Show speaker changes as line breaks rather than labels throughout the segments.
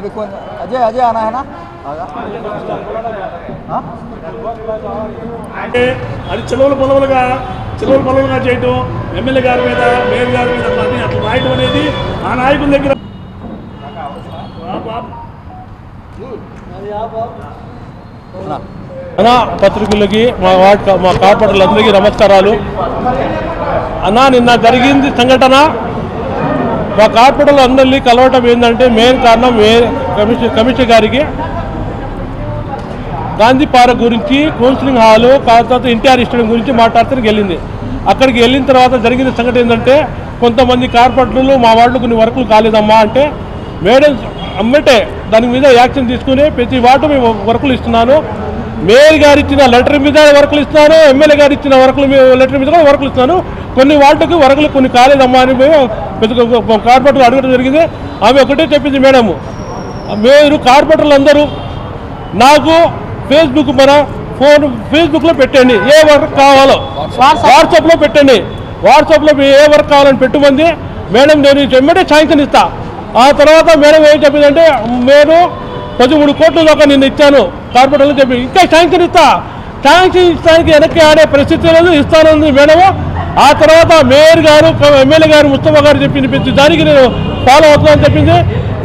MLA గారు
अभी कौन अजय अजय आना है ना आगा हाँ?
అంటే అది చిలవలు పొలవలుగా చిలవలు పొలవలుగా చేయటం ఎమ్మెల్యే గారి మీద మేయర్ గారి మీద అని అట్లా రాయటం అనేది ఆ నాయకుల దగ్గర ఆ బాబు.
ना
అన్నా పత్రికలకి మా వార్డ్ మా కార్పొరేటర్లందరికీ నమస్కారాలు అన్నా నిన్న జరిగింది సంఘటన మా కార్పొరేటర్లు అందరినీ కలవటం ఏంటంటే మెయిన్ కారణం కమిషనర్ కమిషనర్ గారికి. గాంధీ పార్క్ గురించి కౌన్సిలింగ్ హాలు తర్వాత ఎన్టీఆర్ ఇష్టం గురించి మాట్లాడుతూ వెళ్ళింది. అక్కడికి వెళ్ళిన తర్వాత జరిగిన సంఘటన ఏంటంటే కొంతమంది కార్పొరేటర్లు మా వాళ్ళు కొన్ని వర్కులు కాలేదమ్మా అంటే మేడం అమ్మటే దాని మీద యాక్షన్ తీసుకుని ప్రతి వార్డు మేము వర్కులు ఇస్తున్నాను. మేయర్ గారు ఇచ్చిన లెటర్ మీద వర్కులు ఇస్తున్నాను ఎమ్మెల్యే గారు ఇచ్చిన వర్కులు లెటర్ మీద కూడా వర్కులు ఇస్తున్నాను కొన్ని వాళ్ళకి వర్కులు కొన్ని కాలేదమ్మా అని మేము పెద్ద కార్పొరేటర్లు అడగడం జరిగింది. ఆమె ఒకటే చెప్పింది మేడము మీరు కార్పొరేటర్లు అందరూ నాకు ఫేస్బుక్ మన ఫోన్ ఫేస్బుక్లో పెట్టండి. ఏ వర్క్ కావాలో. వాట్సాప్లో పెట్టండి. వాట్సాప్లో ఏ వర్క్ కావాలని పెట్టుమంది. మేడం నేను వెంబడే శాంక్షన్ ఇస్తా. ఆ తర్వాత మేడం ఏం చెప్పిందంటే నేను పదమూడు కోట్ల దాకా నేను ఇచ్చాను. కార్పొరేటర్లు చెప్పి ఇంకా శాంక్షన్ ఇస్తా. శాంక్షన్ ఇస్తానికి వెనక్కి ఆడే పరిస్థితి లేదు ఇస్తానని మేడము ఆ తర్వాత మేయర్ గారు ఎమ్మెల్యే గారు ముస్తఫా గారు చెప్పింది ప్రతి దానికి నేను ఫాలో అవుతున్నానని చెప్పింది.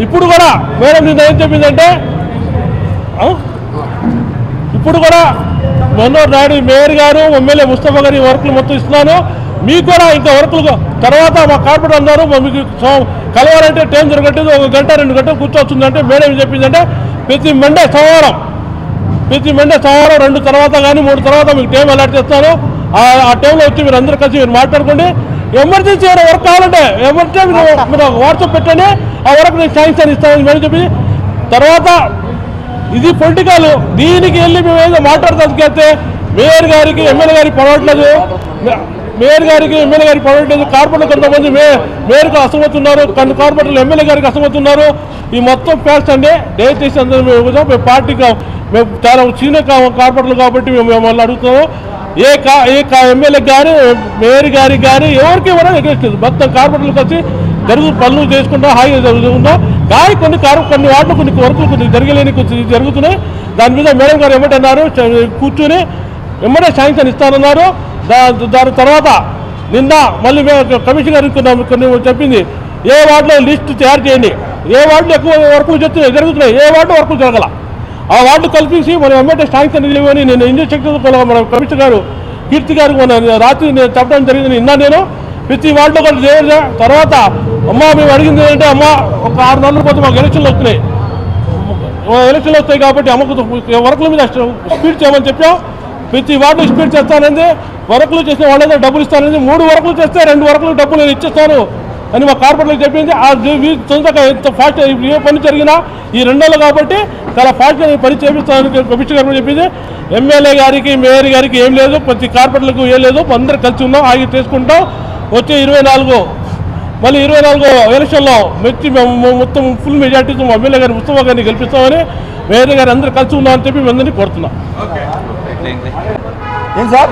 ఇప్పుడు కూడా మేడం నిన్న ఏం చెప్పిందంటే ఇప్పుడు కూడా మనోహర్ నాయుడు మేయర్ గారు ఎమ్మెల్యే ముస్తఫా గారి వర్క్లు మొత్తం ఇస్తున్నాను. మీకు కూడా ఇంకా వర్కులు తర్వాత మా కార్పొరేటర్ అన్నారు మా మీకు కలవాలంటే టైం దొరకట్లేదు ఒక గంట రెండు గంటలు కూర్చోవచ్చుందంటే మేడం ఏం చెప్పిందంటే ప్రతి మండే సోమవారం ప్రతి మండే సోమవారం రెండు తర్వాత కానీ మూడు తర్వాత మీకు టైం అలాట్ చేస్తాను ఆ ఆ టైంలో వచ్చి మీరు అందరూ కలిసి మీరు మాట్లాడుకోండి. ఎమర్జెన్సీ ఏమైనా వర్క్ కావాలంటే ఎమర్జెన్సీ మీరు వాట్సాప్ పెట్టండి. ఆ వర్క్ నేను శాంక్షన్ ఇస్తాను మేడం చెప్పి తర్వాత ఇది పొలిటికల్. దీనికి వెళ్ళి మేము ఏదో మాట్లాడదానికి మేయర్ గారికి ఎమ్మెల్యే గారికి పడవట్లేదు మేయర్ గారికి ఎమ్మెల్యే గారికి పడవట్లేదు కార్పొరేటర్ కొంతమంది మే మేయర్కి అసమవుతున్నారు కొన్ని కార్పొరేటర్లు ఎమ్మెల్యే గారికి అసమవుతున్నారు ఈ మొత్తం ప్యాక్స్ అండి దయచేసి అందరూ మేము మేము పార్టీకి మేము చాలా సీనియర్ కార్పొరేటర్లు కాబట్టి మేము మిమ్మల్ని అడుగుతాము ఏ కా ఏ కా ఎమ్మెల్యే గారు మేయర్ గారికి కానీ ఎవరికి ఎవరో ఎగరేస్తుంది మొత్తం కార్పొరేటర్లకు వచ్చి జరుగు పనులు చేసుకుంటాం హాయిగా జరుగుతుందా? కానీ కొన్ని కారు కొన్ని వాటిలో కొన్ని వర్కులు కొన్ని జరగలేని కొంచెం జరుగుతున్నాయి. దాని మీద మేడం గారు ఏమంటున్నారు చ- కూర్చుని ఎమ్మడే శాంక్షన్ ఇస్తానన్నారు. దాని తర్వాత నిన్న మళ్ళీ మేము కమిషన్ గారికి చెప్పింది. ఏ వార్డులో లిస్ట్ తయారు చేయండి. ఏ వార్డులో ఎక్కువ వర్కులు చెప్తున్నాయి జరుగుతున్నాయి ఏ వార్డు వర్కులు జరగల. ఆ వార్డు కల్పించి మనం ఎమ్మెల్యే శాంక్షన్ ఇవ్వని నేను ఇంజక్షన్ మన కమిషనర్ గారు కీర్తి గారు మన రాత్రి నేను చెప్పడం జరిగింది నిన్న నేను ప్రతి వార్డులో కూడా చేయాలి తర్వాత అమ్మ మేము అడిగింది ఏంటంటే అమ్మ ఒక ఆరు నెలల పోతే మాకు ఎలక్షన్లు వస్తున్నాయి. ఎలక్షన్లు వస్తాయి కాబట్టి అమ్మకు వర్కుల మీద స్పీడ్ చేయమని చెప్పాం. ప్రతి వార్డు స్పీడ్ చేస్తానంది. వర్కులు చేసిన వాళ్ళైతే డబ్బులు ఇస్తానంది మూడు వర్కులు చేస్తే రెండు వర్కులు డబ్బులు నేను ఇచ్చేస్తాను అని మా కార్పొరేటర్లకు చెప్పింది. ఆ వీ- తొందరగా ఎంత ఫాస్ట్ ఏ పని జరిగినా ఈ రెండేళ్ళు కాబట్టి చాలా ఫాస్ట్గా నేను పని చేపిస్తానని కమిషనర్ గారు చెప్పింది. ఎమ్మెల్యే గారికి మేయర్ గారికి ఏం లేదు. ప్రతి కార్పొరేటర్లకు ఏం లేదు. అందరు కలిసి ఉన్నాం ఆగి చేసుకుంటాం. వచ్చే ఇరవై నాలుగు మళ్ళీ ఇరవై నాలుగో ఎలక్షన్లో మెచ్చి మొత్తం ఫుల్ మెజార్టీతో మా ఎమ్మెల్యే గారి ముస్తఫా గారిని గెలిపిస్తామని మేయర్ గారు అందరూ కలిసి ఉన్నామని చెప్పి మేము అందరినీ కోరుతున్నాం.
ఏం సార్?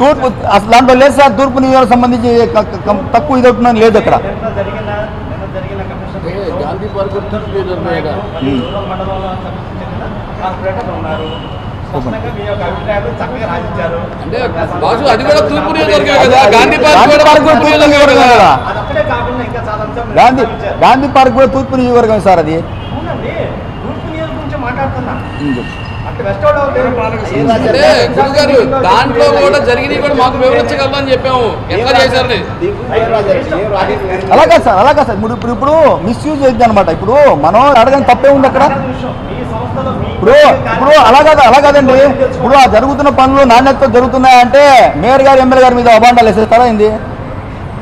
తూర్పు అసలు దాంట్లో లేదు సార్ తూర్పు నియోజకవర్గం సంబంధించి తక్కువ ఇది అవుతుందని లేదు అక్కడ.
గాంధీ పార్క్
అంటే బాసు అది కూడా తూర్పు కదా. గాంధీ పార్క్ కూడా
నియోజకవర్గం
కదా.
గాంధీ పార్క్ కూడా తూర్పు నియోజకవర్గం సార్ అది.
మాట్లాడుతున్నా.
అంటే గురువు గారు దాంట్లో కూడా జరిగినవి కూడా మాకు వివరించగలమని చెప్పాము. ఎట్లా చేశారని
అలా కాదు సార్ అలా కాదు సార్. ఇప్పుడు ఇప్పుడు ఇప్పుడు మిస్యూజ్ అయింది అనమాట ఇప్పుడు మనం అడగని తప్పే ఉంది అక్కడ. ఇప్పుడు ఇప్పుడు అలా కాదు అలా కాదండి. ఇప్పుడు ఆ జరుగుతున్న పనులు నాణ్యతతో జరుగుతున్నాయంటే మేయర్ గారు ఎమ్మెల్యే గారి మీద అబాండాలు వేసేస్తారా ఏంది?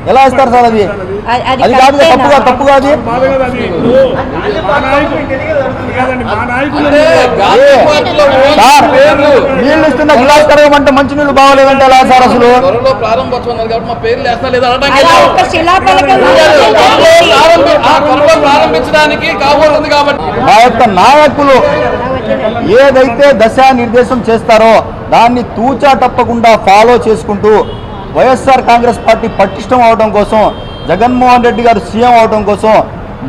ఎలా ఇస్తారు సార్ అది?
అది-
కాదు? తప్పుగా తప్పు కాదు
బాధ కదా అది?
సార్ నీళ్ళు ఇస్తున్న గిలాస్ కడగమంటే మంచి నీళ్ళు బాగోలేదంటే ఎలా సార్ అసలు?
ప్రారంభించడానికి కాబోతుంది కాబట్టి.
మా యొక్క నాయకులు ఏదైతే దశానిర్దేశం చేస్తారో దాన్ని తూచా తప్పకుండా ఫాలో చేసుకుంటూ వైఎస్ఆర్ కాంగ్రెస్ పార్టీ పటిష్టం అవడం కోసం జగన్మోహన్ రెడ్డి గారు సీఎం అవడం కోసం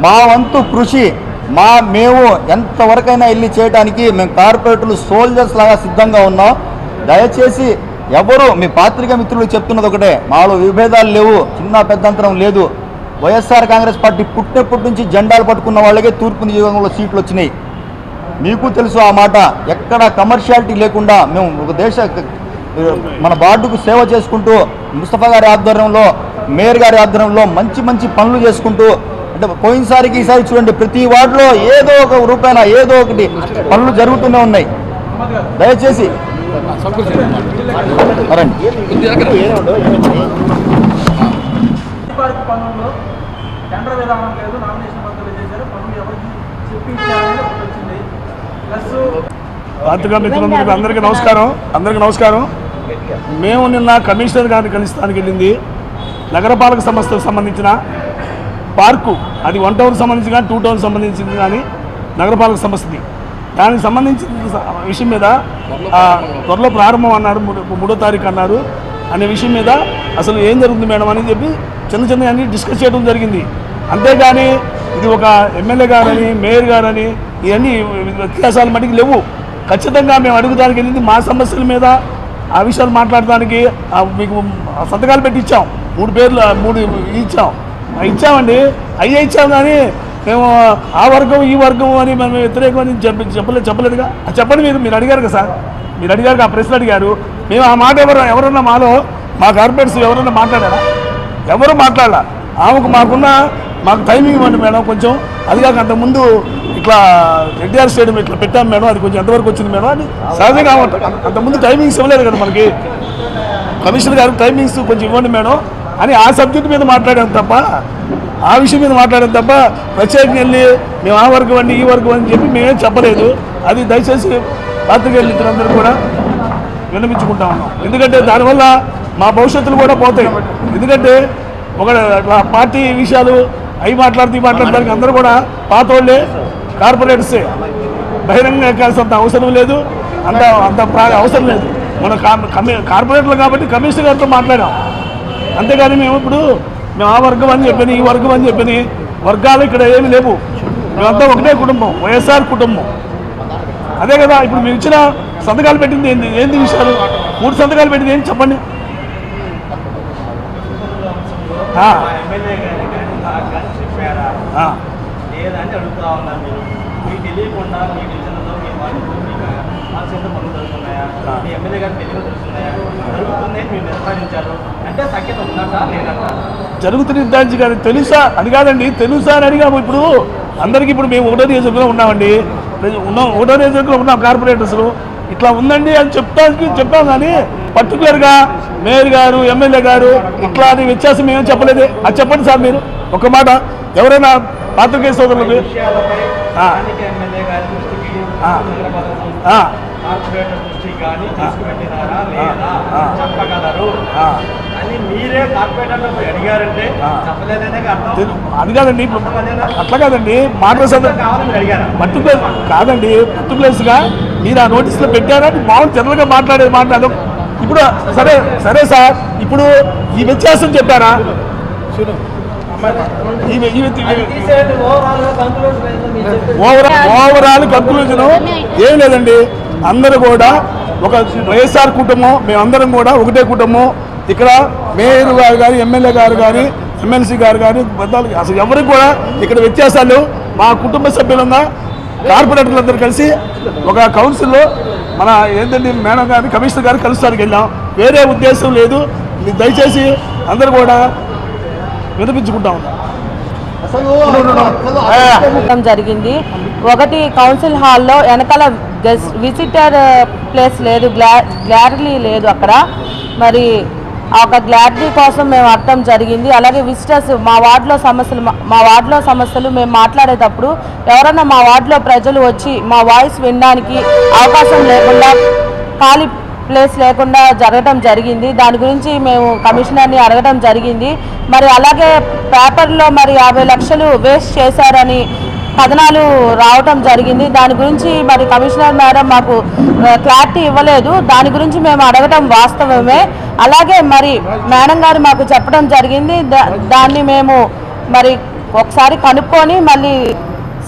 మా వంతు కృషి మా మేము ఎంతవరకైనా వెళ్ళి చేయడానికి మేము కార్పొరేటర్లు సోల్జర్స్ లాగా సిద్ధంగా ఉన్నాం. దయచేసి ఎవరు మీ పాత్రిక మిత్రులు చెప్తున్నది ఒకటే మాలో విభేదాలు లేవు చిన్న పెద్దంతరం లేదు. వైఎస్ఆర్ కాంగ్రెస్ పార్టీ పుట్టినప్పటి నుంచి జెండాలు పట్టుకున్న వాళ్ళకే తూర్పు నియోజకవర్గంలో సీట్లు వచ్చినాయి. మీకు తెలుసు ఆ మాట ఎక్కడ కమర్షియాలిటీ లేకుండా మేము ఒక దేశ మన వార్డుకు సేవ చేసుకుంటూ ముస్తఫా గారి ఆధ్వర్యంలో మేయర్ గారి ఆధ్వర్యంలో మంచి మంచి పనులు చేసుకుంటూ అంటే పోయినసారికి ఈసారి చూడండి ప్రతి వార్డులో ఏదో ఒక రూపాయన ఏదో ఒకటి పనులు జరుగుతూనే ఉన్నాయి. దయచేసి
టెండర్ విధానం లేదు నామినేషన్ పద్ధతులు చేశారు పనులు ఎవరికి వచ్చింది ప్లస్
పాత్రికా మిత్రులందరికీ అందరికీ నమస్కారం. అందరికీ నమస్కారం. మేము నిన్న కమిషనర్ గారిని కలిస్తానికి వెళ్ళింది. నగరపాలక సంస్థకు సంబంధించిన పార్కు అది వన్ టౌన్ సంబంధించి కానీ టూ టౌన్ సంబంధించింది కానీ నగరపాలక సంస్థది. దానికి సంబంధించిన విషయం మీద త్వరలో ప్రారంభం అన్నారు మూడో మూడో తారీఖు అన్నారు. అనే విషయం మీద అసలు ఏం జరుగుతుంది మేడం అని చెప్పి చిన్న చిన్న అన్ని డిస్కస్ చేయడం జరిగింది. అంతేగాని ఇది ఒక ఎమ్మెల్యే గారని మేయర్ గారని ఇవన్నీ వ్యత్యాసాలు మటుకు లేవు. ఖచ్చితంగా మేము అడుగుదానికి వెళ్ళింది మా సమస్యల మీద ఆ విషయాలు మాట్లాడడానికి మీకు సంతకాలు పెట్టి ఇచ్చాం మూడు పేర్లు మూడు ఇచ్చాం. ఇచ్చామండి. అయ్యే ఇచ్చాం కానీ మేము ఆ వర్గం ఈ వర్గం అని మేము వ్యతిరేకమని చెప్ప చెప్పలేదు చెప్పలేదుగా. అది చెప్పండి మీరు మీరు అడిగారు కదా సార్. మీరు అడిగారు ఆ ప్రశ్న అడిగారు. మేము ఆ మాట ఎవరు ఎవరన్నా మాలో మా కార్పొరేట్స్ ఎవరన్నా మాట్లాడారా? ఎవరు మాట్లాడాల? ఆమెకు మాకున్న మాకు టైమింగ్ ఇవ్వండి మేడం కొంచెం. అది కాక అంతకుముందు ఇట్లా ఎన్టీఆర్ స్టేడియం ఇట్లా పెట్టాం మేడం. అది కొంచెం ఎంతవరకు వచ్చింది మేడం అని సహజంగా అంత- అంతకుముందు టైమింగ్స్ ఇవ్వలేదు కదా మనకి. కమిషనర్ గారికి టైమింగ్స్ కొంచెం ఇవ్వండి మేడం అని ఆ సబ్జెక్ట్ మీద మాట్లాడాం తప్ప ఆ విషయం మీద మాట్లాడాం తప్ప ప్రత్యేకంగా వెళ్ళి మేము ఆ వర్గం అండి ఈ వర్గం అని చెప్పి మేమేం చెప్పలేదు. అది దయచేసి పాత్రికేయులు మిత్రులందరూ కూడా విన్నపించుకుంటా ఉన్నాం. ఎందుకంటే దానివల్ల మా భవిష్యత్తులు కూడా పోతాయి. ఎందుకంటే ఒక పార్టీ విషయాలు అవి మాట్లాడుతూ ఈ మాట్లాడడానికి అందరూ కూడా పాతోళ్ళే కార్పొరేట్సే. బహిరంగ కాల్సినంత అవసరం లేదు. అంత అంత ప్రా- అవసరం లేదు. మన కార్పొరేట్లు కాబట్టి కమిషనర్ గారితో మాట్లాడాం. అంతేగాని మేము ఇప్పుడు మేము ఆ వర్గం అని చెప్పని ఈ వర్గం అని చెప్పని వర్గాలు ఇక్కడ ఏమి లేవు. మేమంతా ఒకటే కుటుంబం వైఎస్ఆర్ కుటుంబం. అదే కదా ఇప్పుడు మీరు ఇచ్చిన సంతకాలు పెట్టింది ఏంది? ఏంది విషయాలు? మూడు సంతకాలు పెట్టింది ఏంటి చెప్పండి ఆ,
ఎమ్మెల్యే గారి కానీ నాకు కానీ చెప్పారా
ఆ.
లేదని అడుగుతా ఉన్నారు మీరు? మీకు తెలియకుండా మీ డివిజన్లో మీ వాళ్ళు మీకు ఆ చేత పనులు జరుగుతున్నాయా. మీ ఎమ్మెల్యే గారికి తెలియదు జరుగుతున్నాయా జరుగుతుంది మీరు నిర్ధారించారు. అంటే సఖ్యత ఉందంటా లేదంటా
జరుగుతున్న నిర్ధారించి కానీ తెలుసా అది కాదండి. తెలుసా అని అడిగాము ఇప్పుడు. అందరికీ ఇప్పుడు మేము ఒకటో నియోజకవర్గంలో ఉన్నామండి. ఉన్నాం ఒకటో నియోజకవర్గంలో ఉన్నాం కార్పొరేటర్స్ ఇట్లా ఉందండి అని చెప్తానికి చెప్పాం కానీ పర్టికులర్గా మేయర్ గారు ఎమ్మెల్యే గారు ఇట్లా అని వ్యత్యాసం ఏమని చెప్పలేదే. అది చెప్పండి సార్ మీరు. ఒక మాట. ఎవరైనా పాత్రికేయ సోదరులకు. అది కాదండి అట్లా కాదండి మాటల సందర్భం
కావాలని మీరు అడిగారా
పర్టికులర్ కాదండి పర్టికులర్స్గా మీరు ఆ నోటీసులో పెట్టారా మామూలు జనరల్గా మాట్లాడేది మాట్లాడు ఇప్పుడు సరే సరే సార్ ఇప్పుడు ఈ వ్యత్యాసం చెప్పారా? ఓవరాల్గా కంక్లూజన్ ఏం లేదండి. అందరూ కూడా ఒక వైఎస్ఆర్ కుటుంబం మేమందరం కూడా ఒకటే కుటుంబం. ఇక్కడ మేయర్ గారు కానీ ఎమ్మెల్యే గారు కానీ ఎమ్మెల్సీ గారు కానీ పెద్దలు అసలు ఎవరికి కూడా ఇక్కడ వ్యత్యాసాలు మా కుటుంబ సభ్యులంగా కార్పొరేటర్లందరూ కలిసి ఒక కౌన్సిల్లో మన ఏంటండి మేడం గారిని కమిషనర్ గారు కలుస్తానికి వెళ్ళాం. వేరే ఉద్దేశం లేదు. మీరు దయచేసి అందరూ కూడా వినిపించుకుంటా ఉన్నాం.
చేయడం జరిగింది. ఒకటి కౌన్సిల్ హాల్లో వెనకాల గెస్ట్ విజిటర్ ప్లేస్ లేదు. గ్లా గ్యాలరీ లేదు అక్కడ. మరి ఆ ఒక గ్లారిటీ కోసం మేము అడటం జరిగింది. అలాగే విజిటర్స్ మా వార్డులో సమస్యలు మా- మా వార్డులో సమస్యలు మేము మాట్లాడేటప్పుడు ఎవరన్నా మా వార్డులో ప్రజలు వచ్చి మా వాయిస్ వినడానికి అవకాశం లేకుండా ఖాళీ ప్లేస్ లేకుండా జరగడం జరిగింది. దాని గురించి మేము కమిషనర్ని అడగడం జరిగింది. మరి అలాగే పేపర్లో మరి యాభై లక్షలు వేస్ట్ చేశారని కథనాలు రావటం జరిగింది. దాని గురించి మరి కమిషనర్ మేడం మాకు క్లారిటీ ఇవ్వలేదు. దాని గురించి మేము అడగటం వాస్తవమే. అలాగే మరి మేడం గారు మాకు చెప్పడం జరిగింది. దా- దాన్ని మేము మరి ఒకసారి కనుక్కొని మళ్ళీ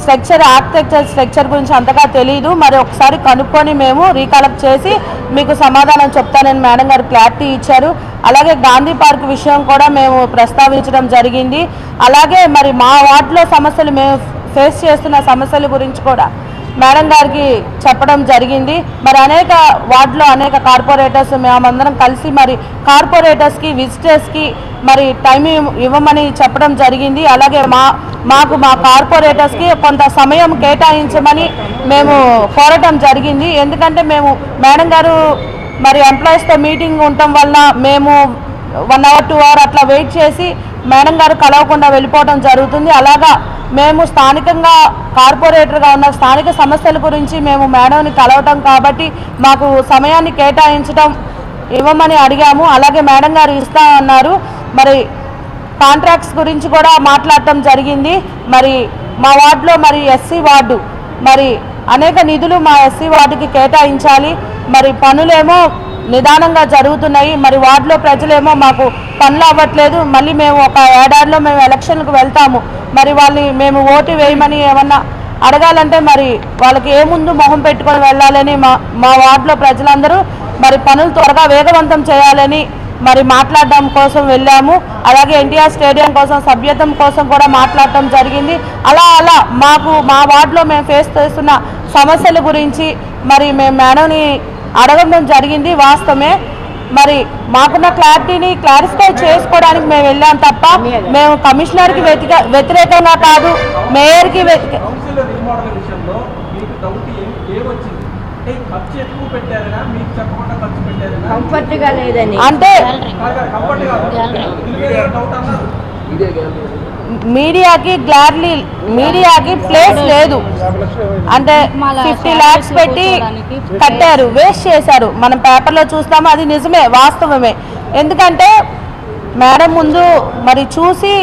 స్ట్రక్చర్ ఆర్కిటెక్చర్ స్ట్రక్చర్ గురించి అంతగా తెలియదు మరి ఒకసారి కనుక్కొని మేము రీకలెక్ట్ చేసి మీకు సమాధానం చెప్తానని మేడం గారు క్లారిటీ ఇచ్చారు. అలాగే గాంధీ పార్క్ విషయం కూడా మేము ప్రస్తావించడం జరిగింది. అలాగే మరి మా వార్డులో సమస్యలు మేము ఫేస్ చేస్తున్న సమస్యల గురించి కూడా మేడం గారికి చెప్పడం జరిగింది. మరి అనేక వార్డులో అనేక కార్పొరేటర్స్ మేమందరం కలిసి మరి కార్పొరేటర్స్కి విజిటర్స్కి మరి టైం ఇవ్వమని చెప్పడం జరిగింది. అలాగే మా మాకు మా కార్పొరేటర్స్కి కొంత సమయం కేటాయించమని మేము కోరటం జరిగింది. ఎందుకంటే మేము మేడం గారు మరి ఎంప్లాయీస్తో మీటింగ్ ఉండటం వల్ల మేము వన్ అవర్ టూ అవర్ అట్లా వెయిట్ చేసి మేడం గారు కలవకుండా వెళ్ళిపోవడం జరుగుతుంది. అలాగా మేము స్థానికంగా కార్పొరేటర్గా ఉన్న స్థానిక సమస్యల గురించి మేము మేడంని కలవటం కాబట్టి మాకు సమయాన్ని కేటాయించడం ఇవ్వమని అడిగాము. అలాగే మేడం గారు ఇస్తా అన్నారు. మరి కాంట్రాక్ట్స్ గురించి కూడా మాట్లాడటం జరిగింది. మరి మా వార్డులో మరి ఎస్సీ వార్డు మరి అనేక నిధులు మా ఎస్సీ వార్డుకి కేటాయించాలి. మరి పనులేమో నిదానంగా జరుగుతున్నాయి. మరి వార్డులో ప్రజలేమో మాకు పనులు అవ్వట్లేదు. మళ్ళీ మేము ఒక ఏడాదిలో మేము ఎలక్షన్లకు వెళ్తాము. మరి వాళ్ళని మేము ఓటు వేయమని ఏమన్నా అడగాలంటే మరి వాళ్ళకి ముందు మొహం పెట్టుకొని వెళ్ళాలని మా మా వార్డులో ప్రజలందరూ మరి పనులు త్వరగా వేగవంతం చేయాలని మరి మాట్లాడడం కోసం వెళ్ళాము. అలాగే ఎన్టీఆర్ స్టేడియం కోసం సభ్యత్వం కోసం కూడా మాట్లాడటం జరిగింది. అలా అలా మాకు మా వార్డులో మేము ఫేస్ చేస్తున్న సమస్యల గురించి మరి మేము మేడంని అడగడం జరిగింది. వాస్తవమే మరి మాకున్న క్లారిటీని క్లారిఫై చేసుకోవడానికి మేము వెళ్ళాం తప్ప మేము కమిషనర్కి వ్యతిక వ్యతిరేకంగా కాదు మేయర్కి
అంటే
మీడియాకి గ్లాడ్లీ మీడియాకి ప్లేస్ లేదు. అంటే ఫిఫ్టీ ల్యాక్స్ పెట్టి కట్టారు వేస్ట్ చేశారు. మనం పేపర్లో చూస్తాము అది నిజమే వాస్తవమే. ఎందుకంటే మేడం ముందు మరి చూసి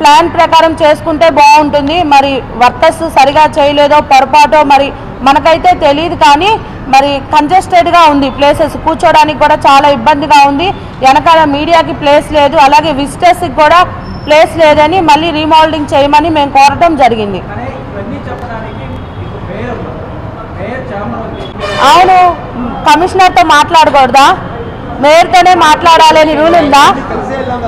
ప్లాన్ ప్రకారం చేసుకుంటే బాగుంటుంది. మరి వర్కర్స్ సరిగా చేయలేదో పొరపాటో మరి మనకైతే తెలియదు కానీ మరి కంజెస్టెడ్గా ఉంది ప్లేసెస్ కూర్చోడానికి కూడా చాలా ఇబ్బందిగా ఉంది. వెనకాల మీడియాకి ప్లేస్ లేదు. అలాగే విజిటర్స్కి కూడా ప్లేస్ లేదని మళ్ళీ రీమోల్డింగ్ చేయమని మేము కోరటం జరిగింది.
కానీ ఇవన్నీ చెప్పడానికి మీకు మేయర్ ఉన్నారు. మేయర్ చామన్
అవును కమిషనర్తో మాట్లాడకూడదా? మేయర్తోనే మాట్లాడాలని రూల్ ఉందా?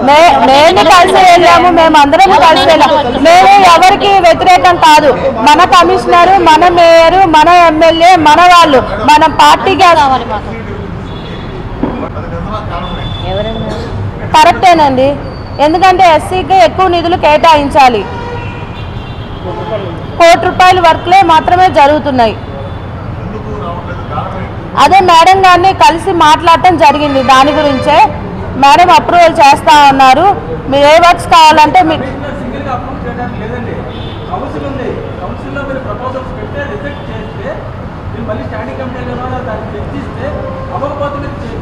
మే మేము కలిసి వెళ్ళాము మేము అందరం కలిసి వెళ్ళాము. మేము ఎవరికి వ్యతిరేకం కాదు. మన కమిషనర్ మన మేయర్ మన ఎమ్మెల్యే మన వాళ్ళు మన పార్టీగా
ఎవరన్నా
కరెక్టేనండి ఎందుకంటే ఎస్సీకి ఎక్కువ నిధులు కేటాయించాలి. కోటి రూపాయల వర్క్లే మాత్రమే జరుగుతున్నాయి. అదే మేడం గారిని కలిసి మాట్లాడటం జరిగింది. దాని గురించే మేడం అప్రూవల్ చేస్తా ఉన్నారు. మీరు ఏ వర్క్స్ కావాలంటే మీరు
కమిషనర్ సింగిల్గా అప్రూవ్ చేయడానికి లేదండి కౌన్సిల్ ఉంది కౌన్సిల్లో మీరు ప్రపోజల్స్ పెడితే రిజెక్ట్ చేస్తే మీరు మళ్ళీ స్టాండింగ్ కమిటీలో దాన్ని చర్చిస్తే అవ్వకపోతే మీరు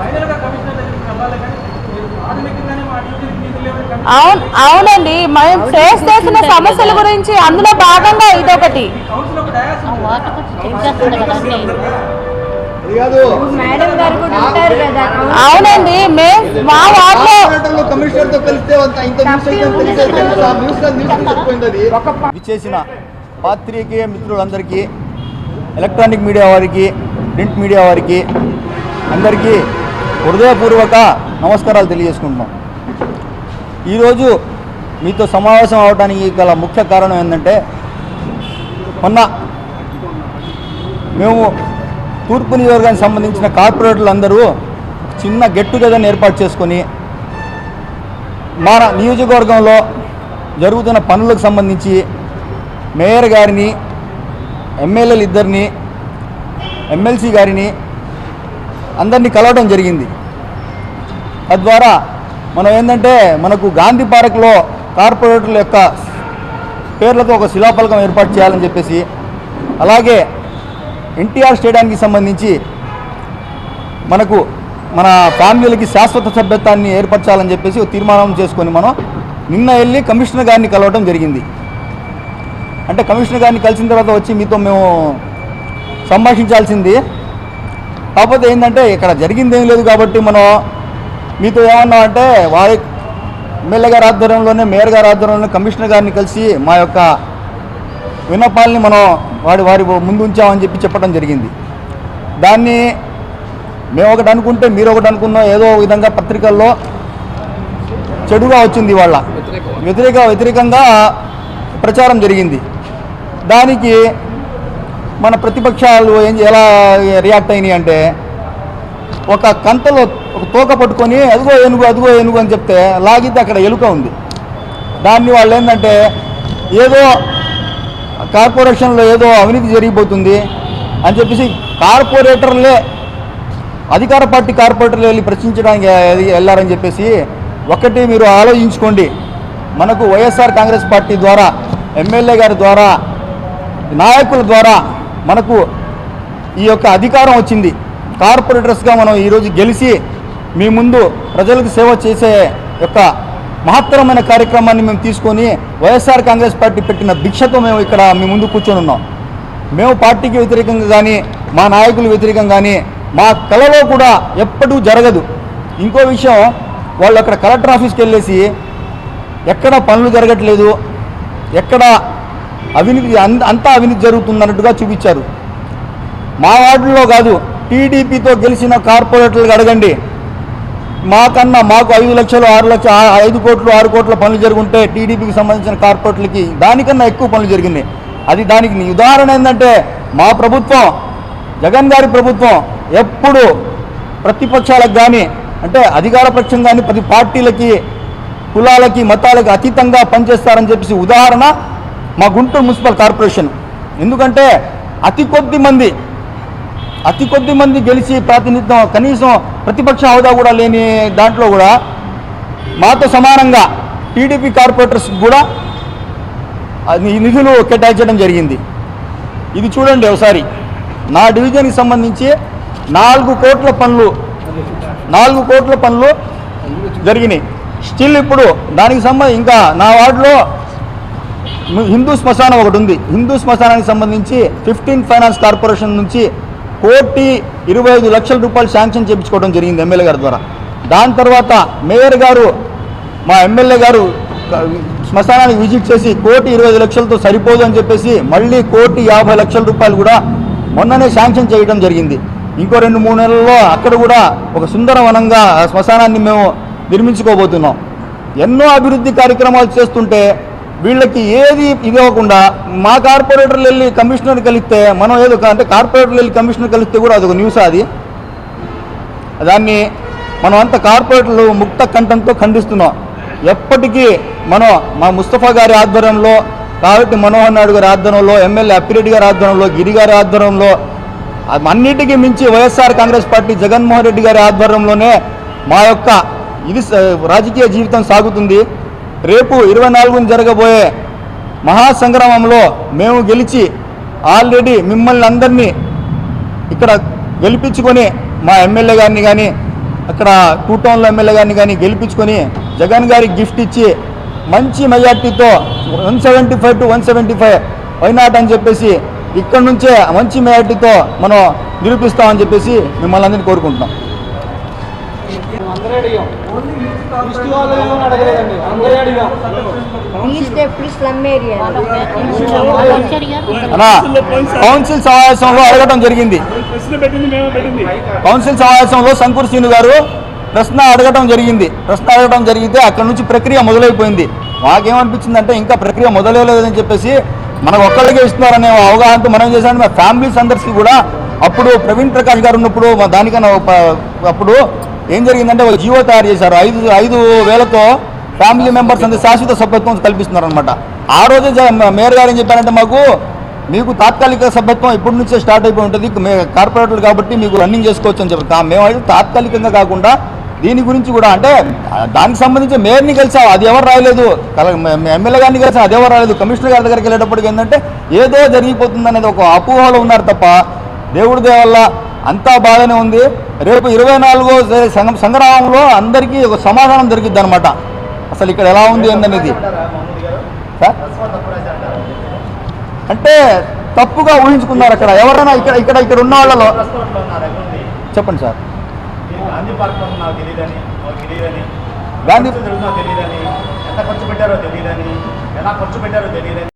ఫైనల్గా కమిషనర్ దగ్గరికి వెళ్ళాలి కానీ మీరు ప్రాథమికంగానే మా డ్యూటీకి నిధులు లేవని కమిషనర్
అవును అవునండి. మేము ఫేస్ చేసిన సమస్యల గురించి అందులో భాగంగా ఇదొకటి. అవునండి మేము మా వార్డులో.
విచ్చేసిన పాత్రికేయ మిత్రులందరికీ ఎలక్ట్రానిక్ మీడియా వారికి ప్రింట్ మీడియా వారికి అందరికీ హృదయపూర్వక నమస్కారాలు తెలియజేసుకుంటున్నాం. ఈరోజు మీతో సమావేశం అవడానికి గల ముఖ్య కారణం ఏంటంటే మొన్న మేము తూర్పు నియోజకవర్గానికి సంబంధించిన కార్పొరేటర్లు అందరూ చిన్న గెట్ టుగెదర్ని ఏర్పాటు చేసుకొని మన నియోజకవర్గంలో జరుగుతున్న పనులకు సంబంధించి మేయర్ గారిని ఎమ్మెల్యేలు ఇద్దరిని ఎమ్మెల్సీ గారిని అందరినీ కలవడం జరిగింది. తద్వారా మనం ఏంటంటే మనకు గాంధీ పార్క్లో కార్పొరేటర్ల యొక్క పేర్లతో ఒక శిలాఫలకం ఏర్పాటు చేయాలని చెప్పేసి అలాగే ఎన్టీఆర్ స్టేడియానికి సంబంధించి మనకు మన ఫ్యామిలీలకి శాశ్వత సభ్యత్వాన్ని ఏర్పరచాలని చెప్పేసి ఒక తీర్మానం చేసుకొని మనం నిన్న వెళ్ళి కమిషనర్ గారిని కలవడం జరిగింది. అంటే కమిషనర్ గారిని కలిసిన తర్వాత వచ్చి మీతో మేము సంభాషించాల్సింది. కాకపోతే ఏంటంటే ఇక్కడ జరిగింది ఏం లేదు కాబట్టి మనం మీతో ఏమన్నా అంటే వారి ఎమ్మెల్యే గారి ఆధ్వర్యంలోనే మేయర్ గారి ఆధ్వర్యంలోనే కమిషనర్ గారిని కలిసి మా యొక్క విన్నపాలని మనం వాడి వారి ముందు ఉంచామని చెప్పి చెప్పడం జరిగింది. దాన్ని మేము ఒకటి అనుకుంటే మీరు ఒకటి అనుకున్నాం ఏదో ఒక విధంగా పత్రికల్లో చెడుగా వచ్చింది వాళ్ళ వ్యతిరేక వ్యతిరేకంగా ప్రచారం జరిగింది. దానికి మన ప్రతిపక్షాలు ఏం ఎలా రియాక్ట్ అయినాయి అంటే ఒక కంతలో ఒక తోక పట్టుకొని అదిగో ఏనుగు అదిగో ఏనుగు అని చెప్తే లాగితే అక్కడ ఎలుక ఉంది. దాన్ని వాళ్ళు ఏంటంటే ఏదో కార్పొరేషన్లో ఏదో అవినీతి జరిగిపోతుంది అని చెప్పేసి కార్పొరేటర్లే అధికార పార్టీ కార్పొరేటర్లు వెళ్ళి ప్రశ్నించడానికి వెళ్ళారని చెప్పేసి ఒకటి మీరు ఆలోచించుకోండి. మనకు వైఎస్ఆర్ కాంగ్రెస్ పార్టీ ద్వారా ఎమ్మెల్యే గారి ద్వారా నాయకుల ద్వారా మనకు ఈ యొక్క అధికారం వచ్చింది. కార్పొరేటర్స్గా మనం ఈరోజు గెలిచి మీ ముందు ప్రజలకు సేవ చేసే యొక్క మహత్తరమైన కార్యక్రమాన్ని మేము తీసుకొని వైఎస్ఆర్ కాంగ్రెస్ పార్టీ పెట్టిన భిక్షతో మేము ఇక్కడ మీ ముందు కూర్చొని ఉన్నాం. మేము పార్టీకి వ్యతిరేకంగా కానీ మా నాయకులు వ్యతిరేకంగా కానీ మా కళలో కూడా ఎప్పుడూ జరగదు. ఇంకో విషయం వాళ్ళు అక్కడ కలెక్టర్ ఆఫీస్కి వెళ్ళేసి ఎక్కడ పనులు జరగట్లేదు ఎక్కడ అవినీతి అంతా అవినీతి జరుగుతుందన్నట్టుగా చూపించారు. మా వార్డుల్లో కాదు టీడీపీతో గెలిచిన కార్పొరేటర్లకు అడగండి. మాకన్నా మాకు ఐదు లక్షలు ఆరు లక్షలు ఐదు కోట్లు ఆరు కోట్ల పనులు జరుగుంటే టీడీపీకి సంబంధించిన కార్పొరేటర్లకి దానికన్నా ఎక్కువ పనులు జరిగినాయి అది దానికి ఉదాహరణ ఏంటంటే మా ప్రభుత్వం జగన్ గారి ప్రభుత్వం ఎప్పుడు ప్రతిపక్షాలకు కానీ అంటే అధికార పక్షం కానీ ప్రతి పార్టీలకి కులాలకి మతాలకి అతీతంగా పనిచేస్తారని చెప్పేసి ఉదాహరణ మా గుంటూరు మున్సిపల్ కార్పొరేషన్. ఎందుకంటే అతి కొద్ది మంది అతి కొద్ది మంది గెలిచి ప్రాతినిధ్యం కనీసం ప్రతిపక్ష హోదా కూడా లేని దాంట్లో కూడా మాతో సమానంగా టీడీపీ కార్పొరేటర్స్ కూడా అది నిధులు కేటాయించడం జరిగింది. ఇది చూడండి ఒకసారి. నా డివిజన్కి సంబంధించి నాలుగు కోట్ల పనులు నాలుగు కోట్ల పనులు జరిగినాయి. స్టిల్ ఇప్పుడు దానికి సంబంధించి ఇంకా నా వార్డులో హిందూ శ్మశానం ఒకటి ఉంది. హిందూ శ్మశానానికి సంబంధించి ఫిఫ్టీన్ ఫైనాన్స్ కార్పొరేషన్ నుంచి కోటి ఇరవై ఐదు లక్షల రూపాయలు శాంక్షన్ చేయించుకోవడం జరిగింది ఎమ్మెల్యే గారి ద్వారా. దాని తర్వాత మేయర్ గారు మా ఎమ్మెల్యే గారు శ్మశానానికి విజిట్ చేసి కోటి ఇరవై ఐదు లక్షలతో సరిపోదు అని చెప్పేసి మళ్ళీ కోటి యాభై లక్షల రూపాయలు కూడా మొన్ననే శాంక్షన్ చేయడం జరిగింది. ఇంకో రెండు మూడు నెలల్లో అక్కడ కూడా ఒక సుందరవనంగా శ్మశానాన్ని మేము నిర్మించుకోబోతున్నాం. ఎన్నో అభివృద్ధి కార్యక్రమాలు చేస్తుంటే వీళ్ళకి ఏది ఇది అవ్వకుండా మా కార్పొరేటర్లు వెళ్ళి కమిషనర్ కలిస్తే మనం ఏదో అంటే కార్పొరేటర్లు వెళ్ళి కమిషనర్ కలిస్తే కూడా అదొక న్యూస్ అది. దాన్ని మనం అంత కార్పొరేటర్లు ముక్త కంఠంతో ఖండిస్తున్నాం. ఎప్పటికీ మనం మా ముస్తఫా గారి ఆధ్వర్యంలో కాబట్టి మనోహర్ నాయుడు గారి ఆధ్వర్యంలో ఎమ్మెల్యే అప్పిరెడ్డి గారి ఆధ్వర్యంలో గిరి గారి ఆధ్వర్యంలో అన్నిటికీ మించి వైఎస్ఆర్ కాంగ్రెస్ పార్టీ జగన్మోహన్ రెడ్డి గారి ఆధ్వర్యంలోనే మా యొక్క ఇది రాజకీయ జీవితం సాగుతుంది. రేపు ఇరవై నాలుగున జరగబోయే మహాసంగ్రామంలో మేము గెలిచి ఆల్రెడీ మిమ్మల్ని అందరినీ ఇక్కడ గెలిపించుకొని మా ఎమ్మెల్యే గారిని కానీ అక్కడ టూ టౌన్లో ఎమ్మెల్యే గారిని కానీ గెలిపించుకొని జగన్ గారికి గిఫ్ట్ ఇచ్చి మంచి మెజార్టీతో one seventy five to one seventy five why not అని చెప్పేసి ఇక్కడ నుంచే మంచి మెజార్టీతో మనం నిరూపిస్తామని చెప్పేసి మిమ్మల్ని అందరినీ కోరుకుంటున్నాం
ఈస్ట్ ఎప్పుడు స్లమ్ ఏరియా
అనా కౌన్సిల్ సమావేశంలో అడగటం జరిగింది
ప్రశ్న పెట్టింది మేము పెట్టింది
కౌన్సిల్ సమావేశంలో శంకూర్ శ్రీను గారు ప్రశ్న అడగటం జరిగింది. ప్రశ్న అడగటం జరిగితే అక్కడ నుంచి ప్రక్రియ మొదలైపోయింది. మాకేమనిపించిందంటే ఇంకా ప్రక్రియ మొదలైలేదని చెప్పేసి మనకు ఒక్కళ్ళకే ఇస్తున్నారనే అవగాహనతో మనం చేశాను మా ఫ్యామిలీస్ అందరికీ కూడా అప్పుడు ప్రవీణ్ ప్రకాష్ గారు ఉన్నప్పుడు మా దానికన్నా అప్పుడు ఏం జరిగిందంటే ఒక జీవో తయారు చేశారు. ఐదు ఐదు వేలతో ఫ్యామిలీ మెంబర్స్ అందరూ శాశ్వత సభ్యత్వం కల్పిస్తున్నారు అనమాట ఆ రోజే మేయర్ గారు ఏం చెప్పారంటే మాకు మీకు తాత్కాలిక సభ్యత్వం ఇప్పటి నుంచే స్టార్ట్ అయిపోయి ఉంటుంది. కార్పొరేటర్లు కాబట్టి మీకు రన్నింగ్ చేసుకోవచ్చు అని చెప్పారు మేము తాత్కాలికంగా కాకుండా దీని గురించి కూడా అంటే దానికి సంబంధించి మేయర్ని కలిసాం. అది ఎవరు రాయలేదు. కల- ఎమ్మెల్యే గారిని కలిసాం. అది ఎవరు రాయలేదు. కమిషనర్ గారి దగ్గరికి వెళ్ళేటప్పటికి ఏంటంటే ఏదో జరిగిపోతుంది అనేది ఒక అపోహలో ఉన్నారు తప్ప దేవుడి దయ వల్ల అంతా బాగానే ఉంది. రేపు ఇరవై నాలుగో సంగ సంగ్రామంలో అందరికీ ఒక సమాధానం దొరికిద్ది అనమాట అసలు ఇక్కడ ఎలా ఉంది ఏందనేది సార్? అంటే తప్పుగా ఊహించుకున్నారు అక్కడ. ఎవరైనా ఇక్కడ ఇక్కడ ఇక్కడ ఉన్న వాళ్ళలో చెప్పండి సార్.
గాంధీ ఎంత ఖర్చు పెట్టారో తెలియదని ఎలా ఖర్చు పెట్టారో తెలియదని